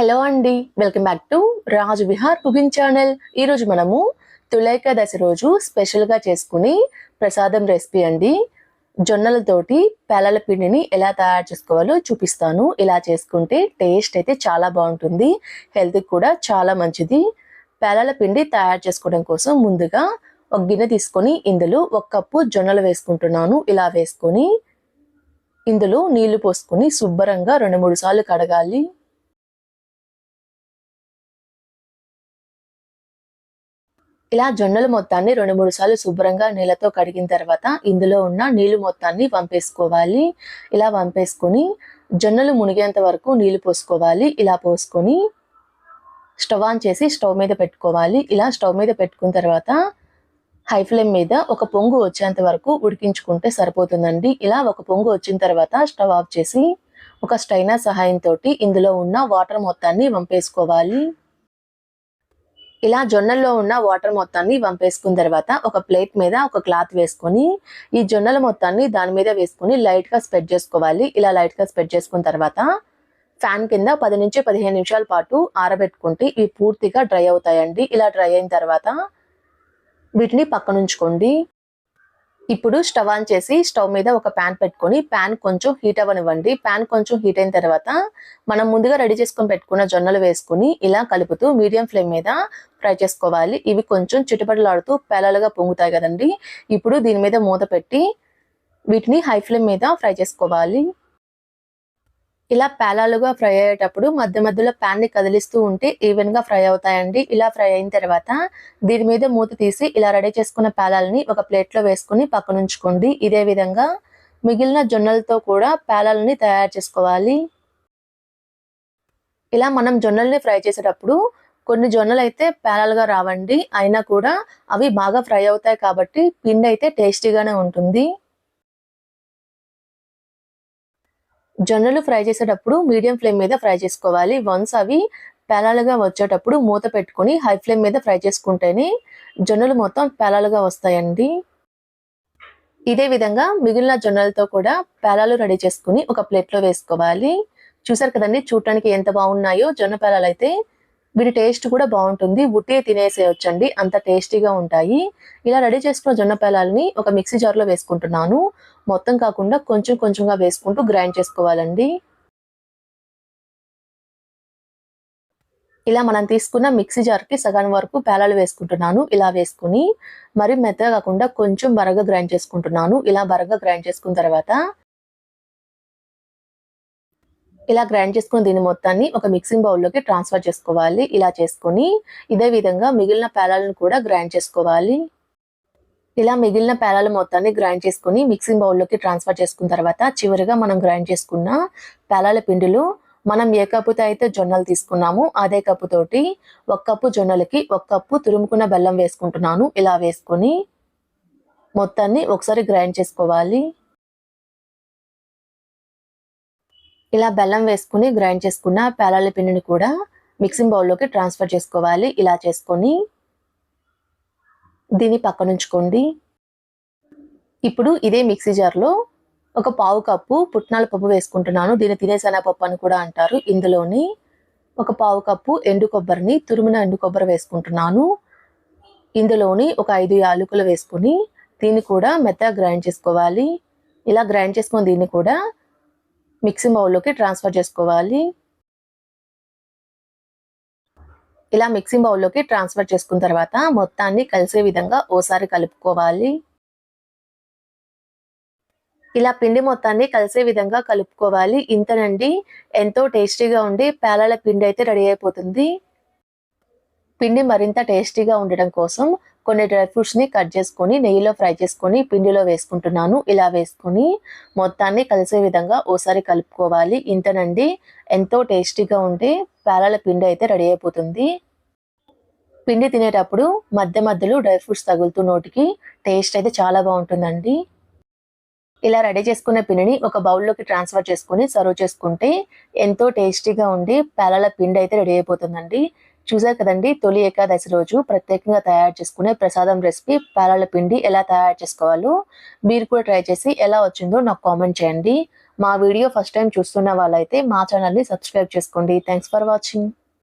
Hello అండి. Welcome back to Raju Vihar cooking channel. ఈరోజు మనము తులైకాదశి రోజు స్పెషల్గా చేసుకుని ప్రసాదం రెసిపీ అండి. జొన్నలతోటి పేలల పిండిని ఎలా తయారు చేసుకోవాలో చూపిస్తాను. ఇలా చేసుకుంటే టేస్ట్ అయితే చాలా బాగుంటుంది. హెల్త్కి కూడా చాలా మంచిది. పేలల పిండి తయారు చేసుకోవడం కోసం ముందుగా ఒక గిన్నె తీసుకొని ఇందులో ఒక కప్పు జొన్నలు వేసుకుంటున్నాను. ఇలా వేసుకొని ఇందులో నీళ్ళు పోసుకొని శుభ్రంగా రెండు మూడు సార్లు కడగాలి. ఇలా జొన్నల మొత్తాన్ని రెండు మూడు సార్లు శుభ్రంగా నీళ్ళతో కడిగిన తర్వాత ఇందులో ఉన్న నీళ్ళు మొత్తాన్ని వంపేసుకోవాలి. ఇలా వంపేసుకొని జొన్నలు మునిగేంత వరకు నీళ్ళు పోసుకోవాలి. ఇలా పోసుకొని స్టవ్ ఆన్ చేసి స్టవ్ మీద పెట్టుకోవాలి. ఇలా స్టవ్ మీద పెట్టుకున్న తర్వాత హై ఫ్లేమ్ మీద ఒక పొంగు వచ్చేంత వరకు ఉడికించుకుంటే సరిపోతుందండి. ఇలా ఒక పొంగు వచ్చిన తర్వాత స్టవ్ ఆఫ్ చేసి ఒక స్టైనర్ సహాయంతో ఇందులో ఉన్న వాటర్ మొత్తాన్ని వంపేసుకోవాలి. ఇలా జొన్నల్లో ఉన్న వాటర్ మొత్తాన్ని వంపేసుకున్న తర్వాత ఒక ప్లేట్ మీద ఒక క్లాత్ వేసుకొని ఈ జొన్నల మొత్తాన్ని దాని మీద వేసుకొని లైట్గా స్ప్రెడ్ చేసుకోవాలి. ఇలా లైట్గా స్ప్రెడ్ చేసుకున్న తర్వాత ఫ్యాన్ కింద పది నుంచి పదిహేను నిమిషాల పాటు ఆరబెట్టుకుంటే ఇవి పూర్తిగా డ్రై అవుతాయండి. ఇలా డ్రై అయిన తర్వాత వీటిని పక్కనుంచుకోండి. ఇప్పుడు స్టవ్ ఆన్ చేసి స్టవ్ మీద ఒక ప్యాన్ పెట్టుకొని ప్యాన్ కొంచెం హీట్ అవ్వనివ్వండి. ప్యాన్ కొంచెం హీట్ అయిన తర్వాత మనం ముందుగా రెడీ చేసుకొని పెట్టుకున్న జొన్నలు వేసుకుని ఇలా కలుపుతూ మీడియం ఫ్లేమ్ మీద ఫ్రై చేసుకోవాలి. ఇవి కొంచెం చిటపటలాడుతూ పేలలుగా పొంగుతాయి కదండి. ఇప్పుడు దీని మీద మూత పెట్టి వీటిని హై ఫ్లేమ్ మీద ఫ్రై చేసుకోవాలి. ఇలా పేలాలుగా ఫ్రై అయ్యేటప్పుడు మధ్య మధ్యలో ప్యాన్ని కదిలిస్తూ ఉంటే ఈవెన్గా ఫ్రై అవుతాయండి. ఇలా ఫ్రై అయిన తర్వాత దీని మీద మూత తీసి ఇలా రెడీ చేసుకున్న పేలాలని ఒక ప్లేట్లో వేసుకుని పక్కన ఉంచుకోండి. ఇదే విధంగా మిగిలిన జొన్నలతో కూడా పేలాలని తయారు చేసుకోవాలి. ఇలా మనం జొన్నల్ని ఫ్రై చేసేటప్పుడు కొన్ని జొన్నలు అయితే పేలాలుగా రావండి. అయినా కూడా అవి బాగా ఫ్రై అవుతాయి కాబట్టి పిండి అయితే టేస్టీగానే ఉంటుంది. జొన్నలు ఫ్రై చేసేటప్పుడు మీడియం ఫ్లేమ్ మీద ఫ్రై చేసుకోవాలి. వన్స్ అవి పేలాలుగా వచ్చేటప్పుడు మూత పెట్టుకొని హై ఫ్లేమ్ మీద ఫ్రై చేసుకుంటేనే జొన్నలు మొత్తం పేలాలుగా వస్తాయండి. ఇదే విధంగా మిగిలిన జొన్నలతో కూడా పేలాలు రెడీ చేసుకుని ఒక ప్లేట్లో వేసుకోవాలి. చూసారు కదండి చూడటానికి ఎంత బాగున్నాయో జొన్న పేలాలు అయితే వీటి టేస్ట్ కూడా బాగుంటుంది. ఉట్టే తినేసేయొచ్చండి. అంత టేస్టీగా ఉంటాయి. ఇలా రెడీ చేసుకున్న జొన్న పేలాలని ఒక మిక్సీ జార్లో వేసుకుంటున్నాను. మొత్తం కాకుండా కొంచెం కొంచెంగా వేసుకుంటూ గ్రైండ్ చేసుకోవాలండి. ఇలా మనం తీసుకున్న మిక్సీ జార్కి సగం వరకు పేలాలు వేసుకుంటున్నాను. ఇలా వేసుకుని మరి మెత్తగా కాకుండా కొంచెం బరగా గ్రైండ్ చేసుకుంటున్నాను. ఇలా బరగా గ్రైండ్ చేసుకున్న తర్వాత ఇలా గ్రైండ్ చేసుకుని దీని మొత్తాన్ని ఒక మిక్సింగ్ బౌల్లోకి ట్రాన్స్ఫర్ చేసుకోవాలి. ఇలా చేసుకొని ఇదే విధంగా మిగిలిన పేలాలను కూడా గ్రైండ్ చేసుకోవాలి. ఇలా మిగిలిన పేలాల మొత్తాన్ని గ్రైండ్ చేసుకుని మిక్సింగ్ బౌల్లోకి ట్రాన్స్ఫర్ చేసుకున్న తర్వాత చివరిగా మనం గ్రైండ్ చేసుకున్న పేలాల పిండిలో మనం ఏ కప్పుతో అయితే జొన్నలు తీసుకున్నామో అదే కప్పుతోటి ఒక కప్పు జొన్నలకి ఒక కప్పు తురుముకున్న బెల్లం వేసుకుంటున్నాను. ఇలా వేసుకొని మొత్తాన్ని ఒకసారి గ్రైండ్ చేసుకోవాలి. ఇలా బెల్లం వేసుకుని గ్రైండ్ చేసుకున్న పేలాల పిండిని కూడా మిక్సింగ్ బౌల్లోకి ట్రాన్స్ఫర్ చేసుకోవాలి. ఇలా చేసుకొని దీన్ని పక్కనుంచుకోండి ఇప్పుడు ఇదే మిక్సీ జార్లో ఒక పావు కప్పు పుట్నాల పప్పు వేసుకుంటున్నాను. దీన్ని తినేసనపప్పు అని కూడా అంటారు. ఇందులోని ఒక పావు కప్పు ఎండు కొబ్బరిని తురిమిన ఎండు కొబ్బరి వేసుకుంటున్నాను. ఇందులోని ఒక ఐదు యాలకులు వేసుకుని దీన్ని కూడా మెత్తగా గ్రైండ్ చేసుకోవాలి. ఇలా గ్రైండ్ చేసుకుని దీన్ని కూడా మిక్సింగ్ బౌల్లోకి ట్రాన్స్ఫర్ చేసుకోవాలి. ఇలా మిక్సింగ్ బౌల్లోకి ట్రాన్స్ఫర్ చేసుకున్న తర్వాత మొత్తాన్ని కలిసే విధంగా ఓసారి కలుపుకోవాలి. ఇలా పిండి మొత్తాన్ని కలిసే విధంగా కలుపుకోవాలి. ఇంతనండి ఎంతో టేస్టీగా ఉండి పేలాల పిండి అయితే రెడీ అయిపోతుంది. పిండి మరింత టేస్టీగా ఉండడం కోసం కొన్ని డ్రై ఫ్రూట్స్ని కట్ చేసుకొని నెయ్యిలో ఫ్రై చేసుకొని పిండిలో వేసుకుంటున్నాను. ఇలా వేసుకొని మొత్తాన్ని కలిసే విధంగా ఓసారి కలుపుకోవాలి. ఇంతనండి ఎంతో టేస్టీగా ఉండి పేలాల పిండి అయితే రెడీ అయిపోతుంది. పిండి తినేటప్పుడు మధ్య మధ్యలో డ్రై ఫ్రూట్స్ తగులుతూ నోటికి టేస్ట్ అయితే చాలా బాగుంటుందండి. ఇలా రెడీ చేసుకున్న పిండిని ఒక బౌల్లోకి ట్రాన్స్ఫర్ చేసుకుని సర్వ్ చేసుకుంటే ఎంతో టేస్టీగా ఉండి పేలాల పిండి అయితే రెడీ అయిపోతుందండి. చూసారు కదండి తొలి ఏకాదశి రోజు ప్రత్యేకంగా తయారు చేసుకునే ప్రసాదం రెసిపీ పేలాల పిండి ఎలా తయారు చేసుకోవాలో మీరు కూడా ట్రై చేసి ఎలా వచ్చిందో నాకు కామెంట్ చేయండి. మా వీడియో ఫస్ట్ టైం చూస్తున్న వాళ్ళైతే మా ఛానల్ని సబ్స్క్రైబ్ చేసుకోండి. Thanks for watching.